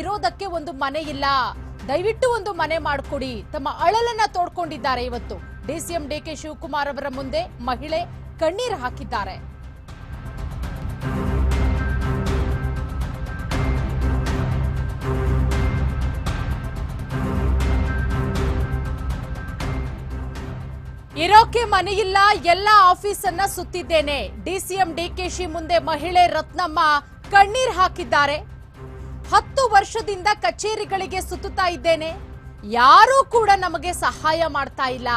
ಇರೋದಕ್ಕೆ ಒಂದು ಮನೆ ಇಲ್ಲ. ದಯವಿಟ್ಟು ಒಂದು ಮನೆ ಮಾಡಿಕೊಡಿ. ತಮ್ಮ ಅಳಲನ್ನ ತೋಡ್ಕೊಂಡಿದ್ದಾರೆ ಇವತ್ತು. ಡಿಸಿಎಂ ಡಿಕೆ ಶಿವಕುಮಾರ್ ಅವರ ಮುಂದೆ ಮಹಿಳೆ ಕಣ್ಣೀರು ಹಾಕಿದ್ದಾರೆ. ಇರೋಕೆ ಮನೆಯಿಲ್ಲ ಎಲ್ಲ ಆಫೀಸನ್ನ ಸುತ್ತಿದ್ದೇನೆ. ಡಿಸಿಎಂ ಡಿಕೆಶಿ ಮುಂದೆ ಮಹಿಳೆ ರತ್ನಮ್ಮ ಕಣ್ಣೀರ್ ಹಾಕಿದ್ದಾರೆ. ಹತ್ತು ವರ್ಷದಿಂದ ಕಚೇರಿಗಳಿಗೆ ಸುತ್ತುತ್ತಾ ಇದ್ದೇನೆ. ಯಾರೂ ಕೂಡ ನಮಗೆ ಸಹಾಯ ಮಾಡ್ತಾ ಇಲ್ಲ.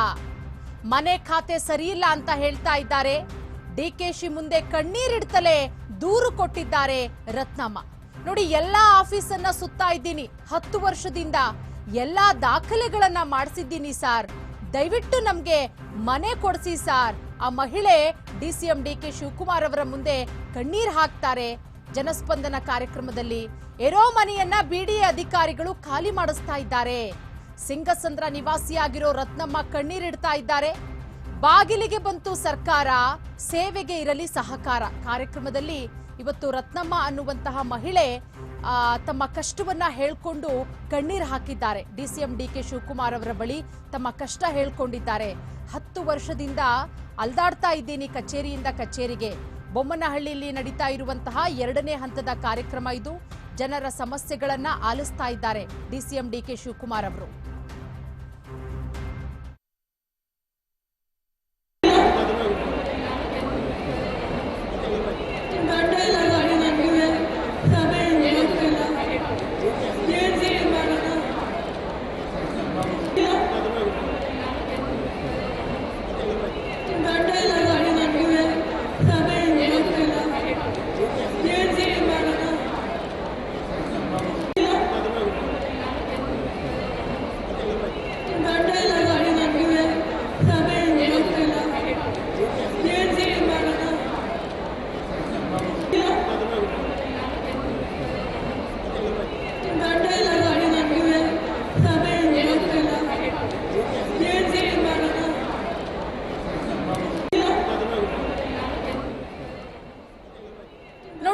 ಮನೆ ಖಾತೆ ಸರಿಯಿಲ್ಲ ಅಂತ ಹೇಳ್ತಾ ಇದ್ದಾರೆ. ಡಿಕೆಶಿ ಮುಂದೆ ಕಣ್ಣೀರಿಡ್ತಲೇ ದೂರು ಕೊಟ್ಟಿದ್ದಾರೆ ರತ್ನಮ್ಮ. ನೋಡಿ, ಎಲ್ಲಾ ಆಫೀಸನ್ನ ಸುತ್ತಾ ಇದ್ದೀನಿ. ಹತ್ತು ವರ್ಷದಿಂದ ಎಲ್ಲಾ ದಾಖಲೆಗಳನ್ನ ಮಾಡಿಸಿದ್ದೀನಿ ಸಾರ್. ದಯವಿಟ್ಟು ನಮ್ಗೆ ಮನೆ ಕೊಡಿಸಿ ಸಾರ್. ಆ ಮಹಿಳೆ D C M D K Shivakumar ಅವರ ಮುಂದೆ ಕಣ್ಣೀರ್ ಹಾಕ್ತಾರೆ. ಜನಸ್ಪಂದನ ಕಾರ್ಯಕ್ರಮದಲ್ಲಿ ಎರೋ ಮನೆಯನ್ನ ಬಿಡಿಎ ಅಧಿಕಾರಿಗಳು ಖಾಲಿ ಮಾಡಿಸ್ತಾ ಇದ್ದಾರೆ. ಸಿಂಗಸಂದ್ರ ನಿವಾಸಿಯಾಗಿರೋ ರತ್ನಮ್ಮ ಕಣ್ಣೀರಿಡ್ತಾ ಇದ್ದಾರೆ. ಬಾಗಿಲಿಗೆ ಬಂತು ಸರ್ಕಾರ, ಸೇವೆಗೆ ಇರಲಿ ಸಹಕಾರ. ಕಾರ್ಯಕ್ರಮದಲ್ಲಿ ಇವತ್ತು ರತ್ನಮ್ಮ ಅನ್ನುವಂತಹ ಮಹಿಳೆ ತಮ್ಮ ಕಷ್ಟವನ್ನ ಹೇಳ್ಕೊಂಡು ಕಣ್ಣೀರು ಹಾಕಿದ್ದಾರೆ. ಡಿಸಿಎಂ ಡಿ ಕೆ ಶಿವಕುಮಾರ್ ಅವರ ಬಳಿ ತಮ್ಮ ಕಷ್ಟ ಹೇಳ್ಕೊಂಡಿದ್ದಾರೆ. ಹತ್ತು ವರ್ಷದಿಂದ ಅಲ್ದಾಡ್ತಾ ಇದ್ದೀನಿ ಕಚೇರಿಯಿಂದ ಕಚೇರಿಗೆ. ಬೊಮ್ಮನಹಳ್ಳಿಯಲ್ಲಿ ನಡೀತಾ ಇರುವಂತಹ ಎರಡನೇ ಹಂತದ ಕಾರ್ಯಕ್ರಮ ಇದು. ಜನರ ಸಮಸ್ಯೆಗಳನ್ನ ಆಲಿಸ್ತಾ ಇದ್ದಾರೆ. ಡಿಸಿಎಂ ಡಿ ಕೆ ಶಿವಕುಮಾರ್ ಅವರು.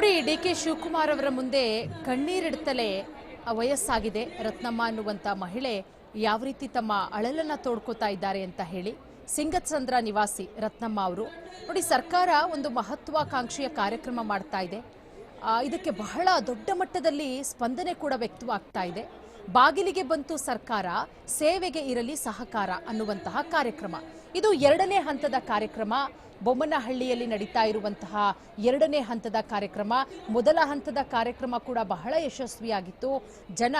ನೋಡಿ ಡಿ ಕೆ ಶಿವಕುಮಾರ್ ಅವರ ಮುಂದೆ ಕಣ್ಣೀರಿಡ್ತಲೇ ವಯಸ್ಸಾಗಿದೆ. ರತ್ನಮ್ಮ ಅನ್ನುವಂತ ಮಹಿಳೆ ಯಾವ ರೀತಿ ತಮ್ಮ ಅಳಲನ್ನ ತೋಡ್ಕೋತಾ ಇದ್ದಾರೆ ಅಂತ ಹೇಳಿ ಸಿಂಗತ್ಸಂದ್ರ ನಿವಾಸಿ ರತ್ನಮ್ಮ ಅವರು. ನೋಡಿ, ಸರ್ಕಾರ ಒಂದು ಮಹತ್ವಾಕಾಂಕ್ಷೆಯ ಕಾರ್ಯಕ್ರಮ ಮಾಡ್ತಾ ಇದೆ. ಇದಕ್ಕೆ ಬಹಳ ದೊಡ್ಡ ಮಟ್ಟದಲ್ಲಿ ಸ್ಪಂದನೆ ಕೂಡ ವ್ಯಕ್ತವಾಗ್ತಾ ಇದೆ. ಬಾಗಿಲಿಗೆ ಬಂತು ಸರ್ಕಾರ, ಸೇವೆಗೆ ಇರಲಿ ಸಹಕಾರ ಅನ್ನುವಂತಹ ಕಾರ್ಯಕ್ರಮ. ಇದು ಎರಡನೇ ಹಂತದ ಕಾರ್ಯಕ್ರಮ. ಬೊಮ್ಮನಹಳ್ಳಿಯಲ್ಲಿ ನಡೀತಾ ಇರುವಂತಹ ಎರಡನೇ ಹಂತದ ಕಾರ್ಯಕ್ರಮ. ಮೊದಲ ಹಂತದ ಕಾರ್ಯಕ್ರಮ ಕೂಡ ಬಹಳ ಯಶಸ್ವಿಯಾಗಿತ್ತು. ಜನ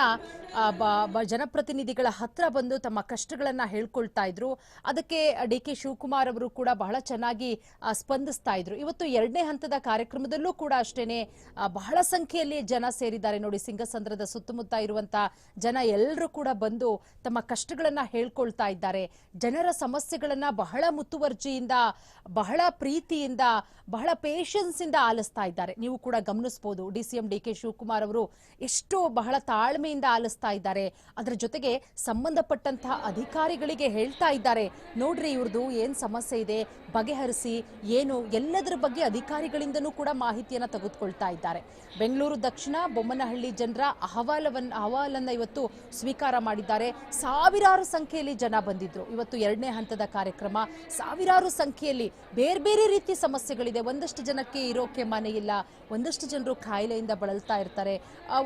ಜನಪ್ರತಿನಿಧಿಗಳ ಹತ್ರ ಬಂದು ತಮ್ಮ ಕಷ್ಟಗಳನ್ನು ಹೇಳ್ಕೊಳ್ತಾ ಇದ್ರು. ಅದಕ್ಕೆ ಡಿ ಕೆ ಶಿವಕುಮಾರ್ ಅವರು ಕೂಡ ಬಹಳ ಚೆನ್ನಾಗಿ ಸ್ಪಂದಿಸ್ತಾ ಇದ್ರು. ಇವತ್ತು ಎರಡನೇ ಹಂತದ ಕಾರ್ಯಕ್ರಮದಲ್ಲೂ ಕೂಡ ಅಷ್ಟೇನೆ ಬಹಳ ಸಂಖ್ಯೆಯಲ್ಲಿ ಜನ ಸೇರಿದ್ದಾರೆ ನೋಡಿ. ಸಿಂಗಸಂದ್ರದ ಸುತ್ತಮುತ್ತ ಇರುವಂತಹ ಜನ ಎಲ್ಲರೂ ಕೂಡ ಬಂದು ತಮ್ಮ ಕಷ್ಟಗಳನ್ನು ಹೇಳ್ಕೊಳ್ತಾ ಇದ್ದಾರೆ. ಜನರ ಸಮಸ್ಯೆಗಳನ್ನು ಬಹಳ ಮುತುವರ್ಜಿಯಿಂದ ಬಹಳ ಪ್ರೀತಿಯಿಂದ, ಬಹಳ ಪೇಷನ್ಸ್ ಇಂದ ಆಲಿಸ್ತಾ ಇದ್ದಾರೆ. ನೀವು ಕೂಡ ಗಮನಿಸಬಹುದು D C M D K Shivakumar ಅವರು ಎಷ್ಟು ಬಹಳ ತಾಳ್ಮೆಯಿಂದ ಆಲಿಸ್ತಾ ಇದ್ದಾರೆ. ಅದರ ಜೊತೆಗೆ ಸಂಬಂಧಪಟ್ಟಂತಹ ಅಧಿಕಾರಿಗಳಿಗೆ ಹೇಳ್ತಾ ಇದ್ದಾರೆ, ನೋಡ್ರಿ ಇವ್ರದ್ದು ಏನ್ ಸಮಸ್ಯೆ ಇದೆ, ಬಗೆಹರಿಸಿ, ಏನು ಎಲ್ಲದರ ಬಗ್ಗೆ ಅಧಿಕಾರಿಗಳಿಂದನೂ ಕೂಡ ಮಾಹಿತಿಯನ್ನ ತೆಗೆದುಕೊಳ್ತಾ ಇದ್ದಾರೆ. ಬೆಂಗಳೂರು ದಕ್ಷಿಣ, ಬೊಮ್ಮನಹಳ್ಳಿ ಜನರ ಅಹವಾಲವನ್ನ ಅಹವಾಲನ್ನ ಇವತ್ತು ಸ್ವೀಕಾರ ಮಾಡಿದ್ದಾರೆ. ಸಾವಿರಾರು ಸಂಖ್ಯೆಯಲ್ಲಿ ಜನ ಬಂದಿದ್ರು. ಇವತ್ತು ಎರಡನೇ ಹಂತದ ಕಾರ್ಯಕ್ರಮ, ಸಾವಿರಾರು ಸಂಖ್ಯೆಯಲ್ಲಿ ಬೇರೆ ಬೇರೆ ರೀತಿಯ ಸಮಸ್ಯೆಗಳಿದೆ. ಒಂದಷ್ಟು ಜನಕ್ಕೆ ಇರೋಕೆ ಮನೆ ಇಲ್ಲ. ಒಂದಷ್ಟು ಜನರು ಕಾಯಿಲೆಯಿಂದ ಬಳಲ್ತಾ ಇರ್ತಾರೆ.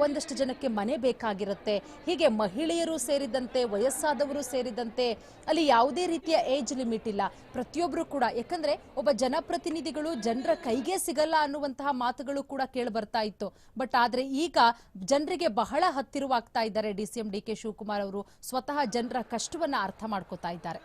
ಒಂದಷ್ಟು ಜನಕ್ಕೆ ಮನೆ ಬೇಕಾಗಿರುತ್ತೆ. ಹೀಗೆ ಮಹಿಳೆಯರು ಸೇರಿದಂತೆ, ವಯಸ್ಸಾದವರು ಸೇರಿದಂತೆ ಅಲ್ಲಿ ಯಾವುದೇ ರೀತಿಯ ಏಜ್ ಲಿಮಿಟ್ ಇಲ್ಲ. ಪ್ರತಿಯೊಬ್ಬರು ಕೂಡ, ಯಾಕಂದ್ರೆ ಒಬ್ಬ ಜನಪ್ರತಿನಿಧಿಗಳು ಜನರ ಕೈಗೆ ಸಿಗಲ್ಲ ಅನ್ನುವಂತಹ ಮಾತುಗಳು ಕೂಡ ಕೇಳಿ ಬರ್ತಾ ಇತ್ತು. ಬಟ್ ಆದ್ರೆ ಈಗ ಜನರಿಗೆ ಬಹಳ ಹತ್ತಿರವಾಗ್ತಾ ಇದ್ದಾರೆ D C M D K Shivakumar ಅವರು. ಸ್ವತಃ ಜನರ ಕಷ್ಟವನ್ನ ಅರ್ಥ ಮಾಡ್ಕೋತಾ ಇದ್ದಾರೆ.